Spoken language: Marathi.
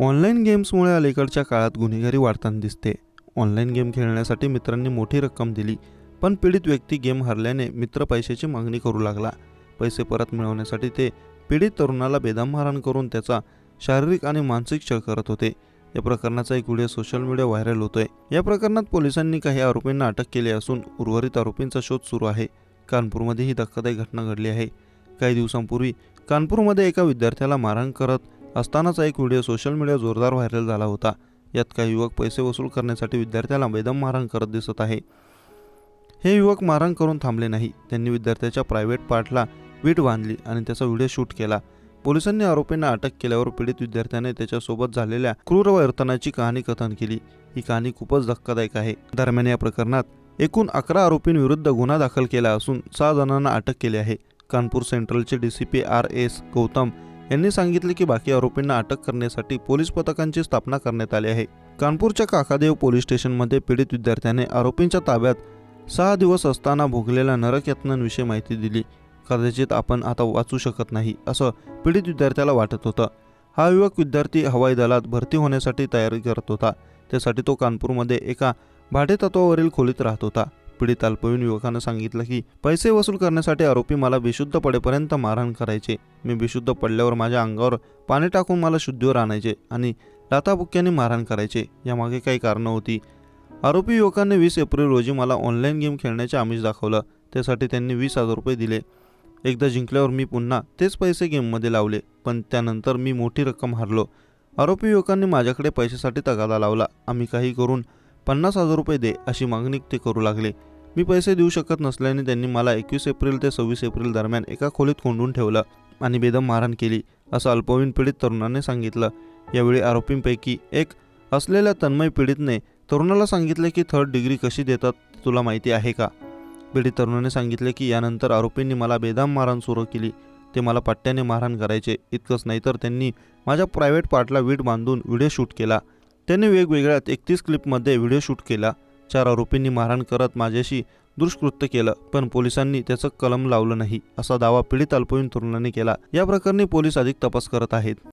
ऑनलाईन गेम्समुळे अलीकडच्या काळात गुन्हेगारी वाढताना दिसते. ऑनलाईन गेम खेळण्यासाठी मित्रांनी मोठी रक्कम दिली पण पीडित व्यक्ती गेम हरल्याने मित्र पैशाची मागणी करू लागला. पैसे परत मिळवण्यासाठी ते पीडित तरुणाला बेदम मारहाण करून त्याचा शारीरिक आणि मानसिक छळ करत होते. या प्रकरणाचा एक व्हिडिओ सोशल मीडिया व्हायरल होतोय. या प्रकरणात पोलिसांनी काही आरोपींना अटक केली असून उर्वरित आरोपींचा शोध सुरू आहे. कानपूरमध्ये ही धक्कादायक घटना घडली आहे. काही दिवसांपूर्वी कानपूरमध्ये एका विद्यार्थ्याला मारहाण करत असतानाचा एक व्हिडिओ सोशल मीडिया जोरदार व्हायरल झाला होता. यात काही युवक पैसे वसूल करण्यासाठी विद्यार्थ्याला बेदम मारहाण करत दिसत आहे. हे युवक मारहाण करून थांबले नाही. त्यांनी विद्यार्थ्याच्या प्रायव्हेट पार्टला वीट बांधली आणि त्याचा व्हिडिओ शूट केला. पोलिसांनी आरोपींना अटक केल्यावर पीडित विद्यार्थ्याने त्याच्यासोबत झालेल्या क्रूर वर्तनाची कहाणी कथन केली. ही कहाणी खूपच धक्कादायक आहे. दरम्यान या प्रकरणात एकूण अकरा आरोपींविरुद्ध गुन्हा दाखल केला असून सहा जणांना अटक केली आहे. Kanpur सेंट्रलचे D C P R S Gautam यांनी सांगितले की बाकी आरोपींना अटक करण्यासाठी पोलीस पथकांची स्थापना करण्यात आली आहे. कानपूरच्या काकादेव पोलीस स्टेशनमध्ये पीडित विद्यार्थ्याने आरोपींच्या ताब्यात सहा दिवस असताना भोगलेल्या नरकयत्नांविषयी माहिती दिली. कदाचित आपण आता वाचू शकत नाही असं पीडित विद्यार्थ्याला वाटत होतं. हा युवक विद्यार्थी हवाई दलात भरती होण्यासाठी तयारी करत होता. त्यासाठी तो कानपूरमध्ये एका भाडेतत्वावरील खोलीत राहत होता. पीडित अल्पवयीन युवकानं सांगितलं की पैसे वसूल करण्यासाठी आरोपी मला बेशुद्ध पडेपर्यंत मारहाण करायचे. मी बेशुद्ध पडल्यावर माझ्या अंगावर पाणी टाकून मला शुद्धीवर आणायचे आणि लाथाबुक्क्याने मारहाण करायचे. यामागे काही कारणं होती. आरोपी युवकांनी वीस एप्रिल रोजी मला ऑनलाईन गेम खेळण्याचे आमिष दाखवलं. त्यासाठी त्यांनी वीस हजार रुपये दिले. एकदा जिंकल्यावर मी पुन्हा तेच पैसे गेममध्ये लावले पण त्यानंतर मी मोठी रक्कम हारलो. आरोपी युवकांनी माझ्याकडे पैशासाठी तगादा लावला. आम्ही काही करून पन्नास हजार रुपये दे अशी मागणी ते करू लागले. मी पैसे देऊ शकत नसल्याने त्यांनी मला एकवीस एप्रिल ते सव्वीस एप्रिल दरम्यान एका खोलीत कोंडून ठेवलं आणि बेदम मारहाण केली असं अल्पवयीन पीडित तरुणाने सांगितलं. यावेळी आरोपींपैकी एक असलेल्या तन्मय पीडितने तरुणाला सांगितले की थर्ड डिग्री कशी देतात तुला माहिती आहे का? पीडित तरुणाने सांगितले की यानंतर आरोपींनी मला बेदाम मारहाण सुरू केली. ते मला पट्ट्याने मारहाण करायचे. इतकंच नाही तर त्यांनी माझ्या प्रायव्हेट पार्टला वीट बांधून व्हिडिओ शूट केला. त्यांनी वेगवेगळ्या एकतीस क्लिपमध्ये व्हिडिओ शूट केला. चार आरोपींनी मारहाण करत माझ्याशी दुष्कृत्य केलं पण पोलिसांनी त्याचं कलम लावलं नाही असा दावा पीडित अल्पवयीन तरुणाने केला. या प्रकरणी पोलीस अधिक तपास करत आहेत.